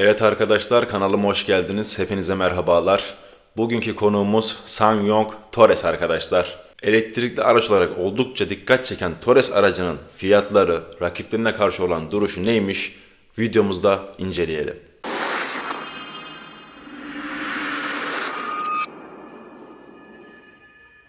Evet arkadaşlar kanalıma hoş geldiniz. Hepinize merhabalar. Bugünkü konuğumuz Sanyong Torres arkadaşlar. Elektrikli araç olarak oldukça dikkat çeken Torres aracının fiyatları, rakiplerine karşı olan duruşu neymiş? Videomuzda inceleyelim.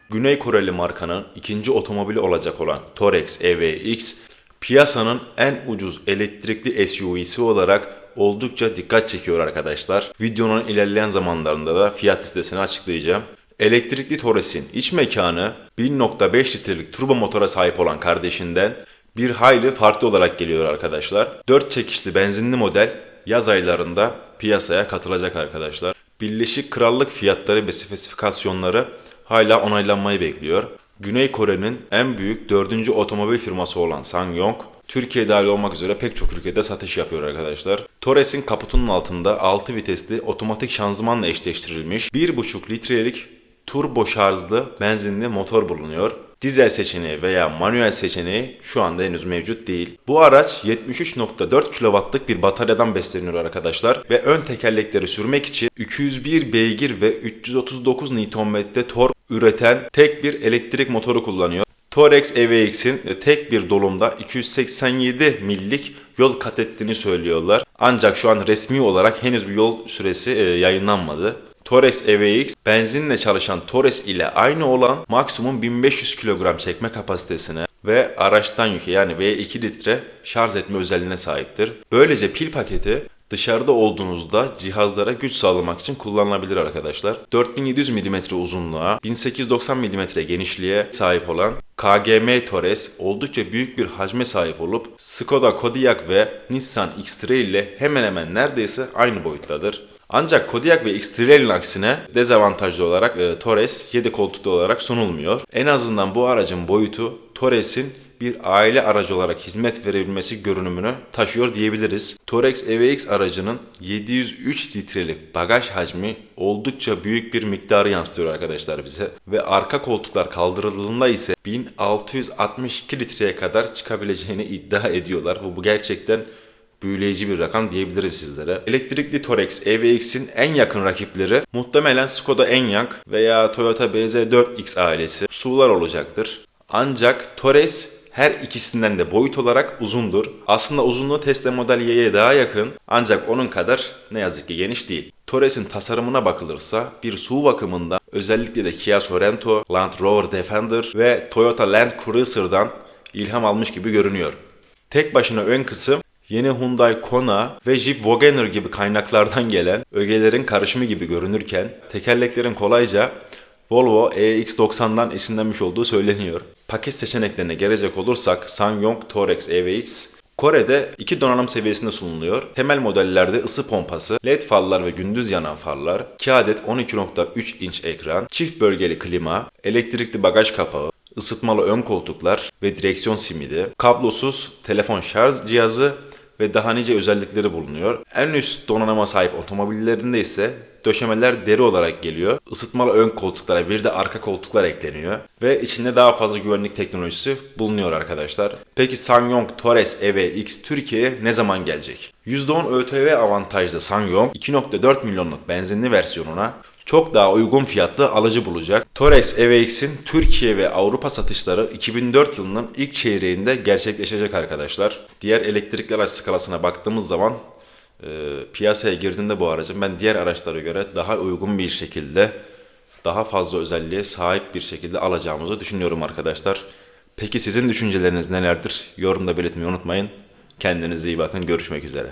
Güney Koreli markanın ikinci otomobili olacak olan Torex EVX, piyasanın en ucuz elektrikli SUV'si olarak oldukça dikkat çekiyor arkadaşlar. Videonun ilerleyen zamanlarında da fiyat listesini açıklayacağım. Elektrikli Torres'in iç mekanı 1.5 litrelik turbo motora sahip olan kardeşinden bir hayli farklı olarak geliyor arkadaşlar. 4 çekişli benzinli model yaz aylarında piyasaya katılacak arkadaşlar. Birleşik Krallık fiyatları ve spesifikasyonları hala onaylanmayı bekliyor. Güney Kore'nin en büyük dördüncü otomobil firması olan Sangyong, Türkiye dahil olmak üzere pek çok ülkede satış yapıyor arkadaşlar. Torres'in kaputunun altında 6 vitesli otomatik şanzımanla eşleştirilmiş 1.5 litrelik turbo şarjlı benzinli motor bulunuyor. Dizel seçeneği veya manuel seçeneği şu anda henüz mevcut değil. Bu araç 73.4 kW'lık bir bataryadan besleniyor arkadaşlar ve ön tekerlekleri sürmek için 201 beygir ve 339 Nm tork üreten tek bir elektrik motoru kullanıyor. Torex EVX'in tek bir dolumda 287 millik yol kat ettiğini söylüyorlar. Ancak şu an resmi olarak henüz bir yol süresi e, yayınlanmadı. Torex EVX benzinle çalışan Torres ile aynı olan maksimum 1500 kilogram çekme kapasitesine ve araçtan yüke yani V2 litre şarj etme özelliğine sahiptir. Böylece pil paketi dışarıda olduğunuzda cihazlara güç sağlamak için kullanılabilir arkadaşlar. 4700 mm uzunluğa, 1890 mm genişliğe sahip olan KGM Torres oldukça büyük bir hacme sahip olup Skoda Kodiaq ve Nissan X-Trail ile hemen hemen neredeyse aynı boyuttadır. Ancak Kodiaq ve X-Trail'in aksine dezavantajlı olarak e, Torres 7 koltuklu olarak sunulmuyor. En azından bu aracın boyutu Torres'in bir aile aracı olarak hizmet verebilmesi görünümünü taşıyor diyebiliriz. Torex EVX aracının 703 litrelik bagaj hacmi oldukça büyük bir miktarı yansıtıyor arkadaşlar bize. Ve arka koltuklar kaldırıldığında ise 1662 litreye kadar çıkabileceğini iddia ediyorlar. Bu, bu gerçekten büyüleyici bir rakam diyebilirim sizlere. Elektrikli Torex EVX'in en yakın rakipleri muhtemelen Skoda Enyaq veya Toyota BZ4X ailesi SUV'lar olacaktır. Ancak Torres her ikisinden de boyut olarak uzundur. Aslında uzunluğu Tesla Model Y'ye daha yakın ancak onun kadar ne yazık ki geniş değil. Torres'in tasarımına bakılırsa bir SUV bakımında özellikle de Kia Sorento, Land Rover Defender ve Toyota Land Cruiser'dan ilham almış gibi görünüyor. Tek başına ön kısım yeni Hyundai Kona ve Jeep Wagoner gibi kaynaklardan gelen ögelerin karışımı gibi görünürken tekerleklerin kolayca Volvo EX90'dan esinlenmiş olduğu söyleniyor. Paket seçeneklerine gelecek olursak Sanyong Torex EVX Kore'de iki donanım seviyesinde sunuluyor. Temel modellerde ısı pompası, led farlar ve gündüz yanan farlar, 2 adet 12.3 inç ekran, çift bölgeli klima, elektrikli bagaj kapağı, ısıtmalı ön koltuklar ve direksiyon simidi, kablosuz telefon şarj cihazı ve daha nice özellikleri bulunuyor. En üst donanıma sahip otomobillerinde ise döşemeler deri olarak geliyor. Isıtmalı ön koltuklara bir de arka koltuklar ekleniyor. Ve içinde daha fazla güvenlik teknolojisi bulunuyor arkadaşlar. Peki Sanyong Torres EVX Türkiye'ye ne zaman gelecek? %10 ÖTV avantajlı Sanyong 2.4 milyonluk benzinli versiyonuna çok daha uygun fiyatlı alıcı bulacak. Torex EVX'in Türkiye ve Avrupa satışları 2004 yılının ilk çeyreğinde gerçekleşecek arkadaşlar. Diğer elektrikli araç skalasına baktığımız zaman e, piyasaya girdiğinde bu aracın ben diğer araçlara göre daha uygun bir şekilde daha fazla özelliğe sahip bir şekilde alacağımızı düşünüyorum arkadaşlar. Peki sizin düşünceleriniz nelerdir? Yorumda belirtmeyi unutmayın. Kendinize iyi bakın. Görüşmek üzere.